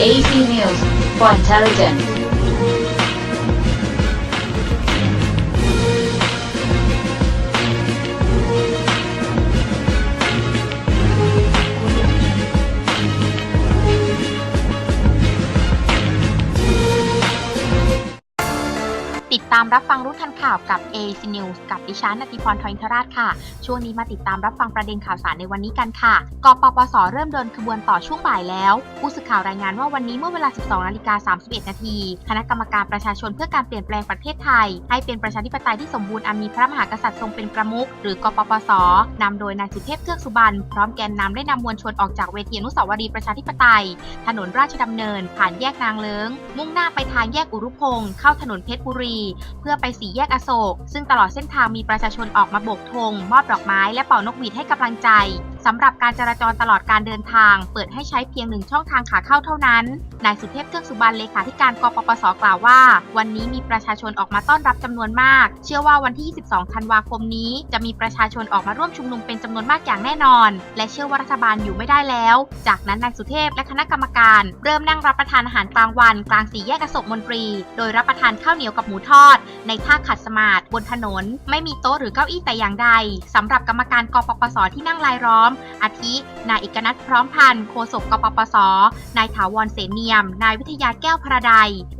AP News for Intelligence. ติดตามรับฟังรู้ทันข่าวกับ AC News กับดิฉันนติพรทอยทราชค่ะ ช่วงนี้มาติดตามรับฟังประเด็นข่าวสารในวันนี้กันค่ะกปปส เริ่มเดินขบวนต่อช่วงบ่ายแล้ว ผู้สื่อข่าวรายงานว่าวันนี้เมื่อเวลา 12นาฬิกา31 นาที คณะกรรมการประชาชนเพื่อการเปลี่ยนแปลงประเทศไทย ให้เป็นประชาธิปไตยที่สมบูรณ์อันมีพระมหากษัตริย์ทรงเป็นประมุขหรือกปปสนำโดยนายสุเทพเทือกสุบรรณพร้อมแกนนำได้นำมวลชนออกจากเวทีอนุสาวรีย์ประชาธิปไตย ถนนราชดำเนิน ผ่านแยกนางเลิงมุ่งหน้าไปทางแยกอุรุพงศ์เข้าถนนเพชรบุรีเพื่อไปสี่แยกอโศก ซึ่งตลอดเส้นทางมีประชาชนออกมาโบกธงมอบดอกไม้และเป่านกหวีดให้กำลังใจ สำหรับการจราจรตลอดการเดินทาง เปิดให้ใช้เพียงหนึ่งช่องทางขาเข้าเท่านั้น นายสุเทพเทือกสุบรรณเลขาธิการกปปสกล่าวว่า วันนี้มีประชาชนออกมาต้อนรับจำนวนมาก เชื่อว่าวันที่ 22 ธันวาคมนี้ จะมีประชาชนออกมาร่วมชุมนุมเป็นจำนวนมากอย่างแน่นอน และเชื่อว่ารัฐบาลอยู่ไม่ได้แล้ว จากนั้นนายสุเทพและคณะกรรมการ เริ่มนั่งรับประทานอาหารกลางวัน กลางสี่แยกอโศกมนตรี โดยรับประทานข้าวเหนียวกับหมูทอด ในท่าขัดสมาธิบนถนน ไม่มีโต๊ะหรือเก้าอี้แต่อย่างใดสำหรับกรรมการกปปสที่นั่งรายล้อมอาทิ นายเอกนัทพร้อมพันธ์โฆษกกปปส นายถาวรเสนเนียม นายวิทยาแก้วพระใด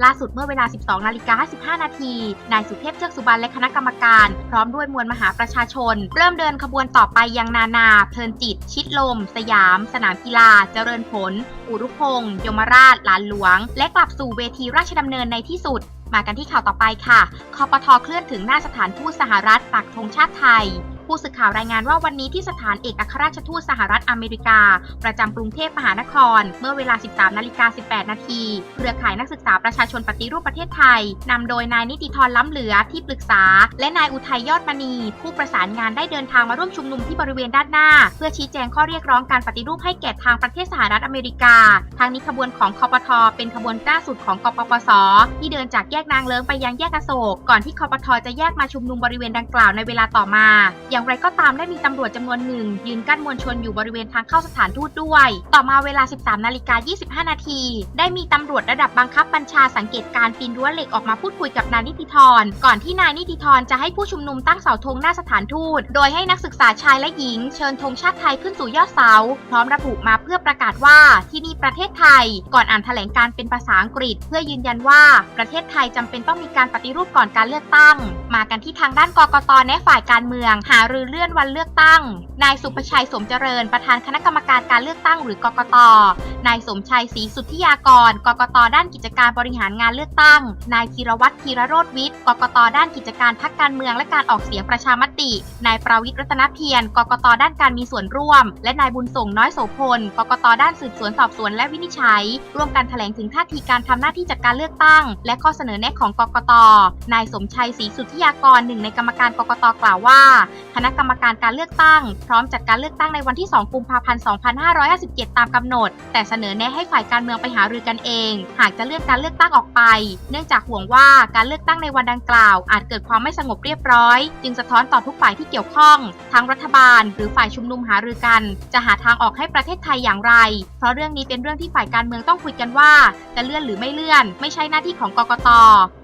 ล่าสุดเมื่อเวลา 12 นาฬิกา 55 นาที นายสุเทพเทือกสุบรรณและคณะกรรมการ พร้อมด้วยมวลมหาประชาชน เริ่มเดินขบวนต่อไปยังนานา เพลินจิต ชิดลม สยาม สนามกีฬา เจริญผล อุรุพงศ์ยมราช หลานหลวง และกลับสู่เวทีราชดำเนินในที่สุดมากันที่ข่าวต่อไปค่ะ คอปทเคลื่อนถึงหน้าสถานทูตสหรัฐปักธงชาติไทย ผู้สื่อข่าวรายงานว่าวันนี้ที่สถานเอกอัครราชทูตสหรัฐอเมริกา ประจำกรุงเทพมหานคร เมื่อเวลา 13นาฬิกา18 นาที เครือข่ายนักศึกษาประชาชนปฏิรูปประเทศไทยนำโดยนายนิติธรล้ำเหลือที่ปรึกษา และนายอุทัยยอดมณี ผู้ประสานงานได้เดินทางมาร่วมชุมนุมที่บริเวณด้านหน้า เพื่อชี้แจงข้อเรียกร้องการปฏิรูปให้แก่ทางประเทศสหรัฐอเมริกา ทางนี้ขบวนของคอปทเป็นขบวนล่าสุดของกปปส ที่เดินจากแยกนางเลิงไปยังแยกอโศกก่อนที่คอปทจะแยกมาชุมนุมบริเวณดังกล่าวในเวลาต่อมาอย่างไรก็ตามได้มีตำรวจจำนวนหนึ่ง ยืนกั้นมวลชนอยู่บริเวณทางเข้าสถานทูตด้วย ต่อมาเวลา 13นาฬิกา25 นาที ได้มีตำรวจระดับบังคับบัญชาสังเกตการปีนรั้วเหล็กออกมาพูดคุยกับนายนิติธร ก่อนที่นายนิติธรจะให้ผู้ชุมนุมตั้งเสาธงหน้าสถานทูต โดยให้นักศึกษาชายและหญิง เชิญธงชาติไทยขึ้นสู่ยอดเสา พร้อมระบุมาเพื่อประกาศว่าที่นี่ประเทศไทย ก่อนอ่านแถลงการเป็นภาษาอังกฤษ เพื่อยืนยันว่าประเทศไทยจำเป็นต้องมีการปฏิรูปก่อนการเลือกตั้ง มากันที่ทางด้านกกตแนะฝ่ายการเมืองหารือเลื่อนวันเลือกตั้ง นายสุประชัยสมเจริญ ประธานคณะกรรมการการเลือกตั้งหรือกกตนายสมชัยศรีสุทธิยากร กกตด้านกิจการบริหารงานเลือกตั้ง นายธีรวัตรธีรโรธวิทย์ กกตด้านกิจการพักการเมืองและการออกเสียงประชามติ นายประวิตรรัตนเพียร กกตด้านการมีส่วนร่วม และนายบุญส่งน้อยโสพล กกตด้านสืบสวนสอบสวนและวินิจฉัย ร่วมกันแถลงถึงท่าทีการทำหน้าที่จัดการเลือกตั้ง และข้อเสนอแนะของกกต นายสมชัยศรีสุทธิยากรหนึ่งในกรรมการกกตกล่าวว่า คณะกรรมการการเลือกตั้ง พร้อมจัดการเลือกตั้งในวันที่ 2 กุมภาพันธ์ 2557 ตามกำหนด แต่เสนอแนะให้ฝ่ายการเมืองไปหารือกันเอง หากจะเลื่อนการเลือกตั้งออกไป เนื่องจากห่วงว่าการเลือกตั้งในวันดังกล่าว อาจเกิดความไม่สงบเรียบร้อย จึงสะท้อนต่อทุกฝ่ายที่เกี่ยวข้องทั้งรัฐบาล หรือฝ่ายชุมนุมหารือกัน จะหาทางออกให้ประเทศไทยอย่างไร เพราะเรื่องนี้เป็นเรื่องที่ฝ่ายการเมืองต้องคุยกันว่า จะเลื่อนหรือไม่เลื่อน ไม่ใช่หน้าที่ของกกต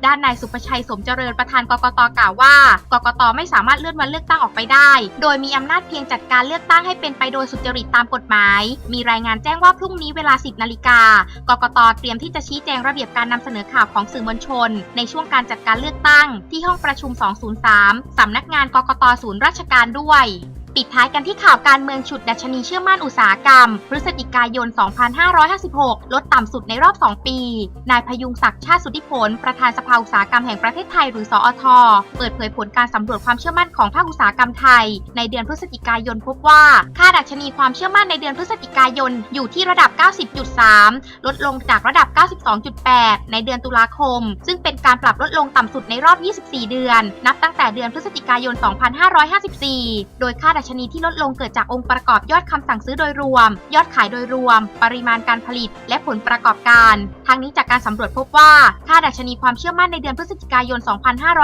ด้านนายสุประชัยสมเจริญประธานกกตกล่าวว่า กกตไม่สามารถเลื่อนวันเลือกตั้งออกไปได้ โดยมีอำนาจเพียงจัดการเลือกตั้งให้เป็นไปโดยสุจริตตามกฎหมาย มีรายงานแจ้งว่าพรุ่งนี้เวลา 10 นาฬิกากกตเตรียมที่จะชี้แจงระเบียบการนำเสนอข่าวของสื่อมวลชน ในช่วงการจัดการเลือกตั้ง ที่ห้องประชุม 203สำนักงานกกตศูนย์ราชการด้วย ปิดท้ายกันที่ข่าวการเมืองฉุดดัชนีเชื่อมั่นอุตสาหกรรม พฤศจิกายน 2556 ลดต่ำสุดในรอบ 2 ปี นายพยุงศักดิ์ชาติสุทธิผล ประธานสภาอุตสาหกรรมแห่งประเทศไทยหรือสอท เปิดเผยผลการสำรวจความเชื่อมั่นของภาคอุตสาหกรรมไทย ในเดือนพฤศจิกายนพบว่า ค่าดัชนีความเชื่อมั่นในเดือนพฤศจิกายนอยู่ที่ระดับ 90.3 ลดลงจากระดับ 92.8 ในเดือนตุลาคม ซึ่งเป็นการปรับลดลงต่ำสุดในรอบ 24 เดือน นับตั้งแต่เดือนพฤศจิกายน 2554 โดยค่าดัชนีที่ลดลงเกิดจากองค์ประกอบยอดคำสั่งซื้อโดยรวม ยอดขายโดยรวม ปริมาณการผลิต และผลประกอบการ ทั้งนี้จากการสำรวจพบว่า ค่าดัชนีความเชื่อมั่นในเดือนพฤศจิกายน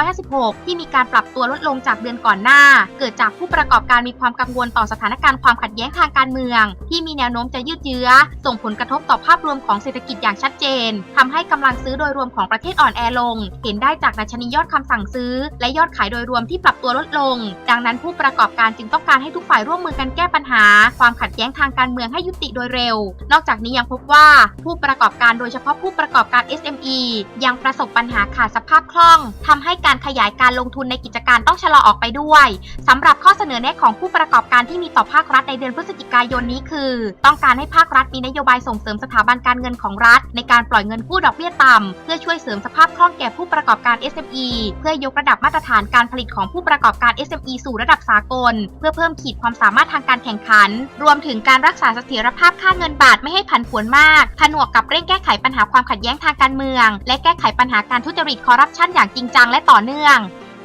2556 ที่มีการปรับตัวลดลงจากเดือนก่อนหน้า เกิดจากผู้ประกอบการมีความกังวลต่อสถานการณ์ความขัดแย้งทางการเมือง ที่มีแนวโน้มจะยืดเยื้อ ส่งผลกระทบต่อภาพรวมของเศรษฐกิจอย่างชัดเจนทำให้กำลังซื้อโดยรวมของประเทศอ่อนแอลง เห็นได้จากดัชนียอดคำสั่งซื้อ และยอดขายโดยรวมที่ปรับตัวลดลง ดังนั้นผู้ประกอบการจึงต้องการให้ทุกฝ่ายร่วมมือกันแก้ปัญหา ความขัดแย้งทางการเมืองให้ยุติโดยเร็ว นอกจากนี้ยังพบว่าผู้ประกอบการโดยเฉพาะผู้ประกอบการ SME ยังประสบปัญหาขาดสภาพคล่องทำให้การขยายการลงทุนในกิจการต้องชะลอออกไปด้วยสำหรับข้อเสนอแนะของผู้ประกอบการที่มีต่อภาครัฐในเดือนพฤศจิกายนนี้คือ ต้องการให้ภาครัฐมีนโยบายส่งเสริมสถาบันการเงินของรัฐ ในการปล่อยเงินกู้ดอกเบี้ยต่ำเพื่อช่วยเสริมสภาพคล่องแก่ผู้ประกอบการ SME เพื่อยกระดับมาตรฐานการผลิตของผู้ประกอบการ SME สู่ระดับสากล เพื่อพิ่มขีดความสามารถทางการแข่งขัน รวมถึงการรักษาเสถียรภาพค่าเงินบาทไม่ให้ผันผวนมาก ผนวกกับเร่งแก้ไขปัญหาความขัดแย้งทางการเมือง และแก้ไขปัญหาการทุจริตคอร์รัปชันอย่างจริงจังและต่อเนื่อง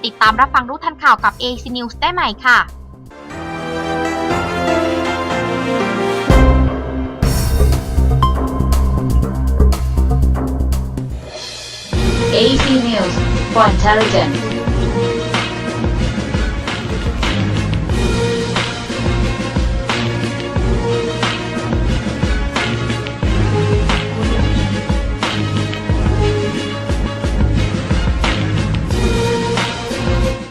ติดตามรับฟังรู้ทันข่าวกับ AC News ได้ใหม่ค่ะ AC News for Intelligence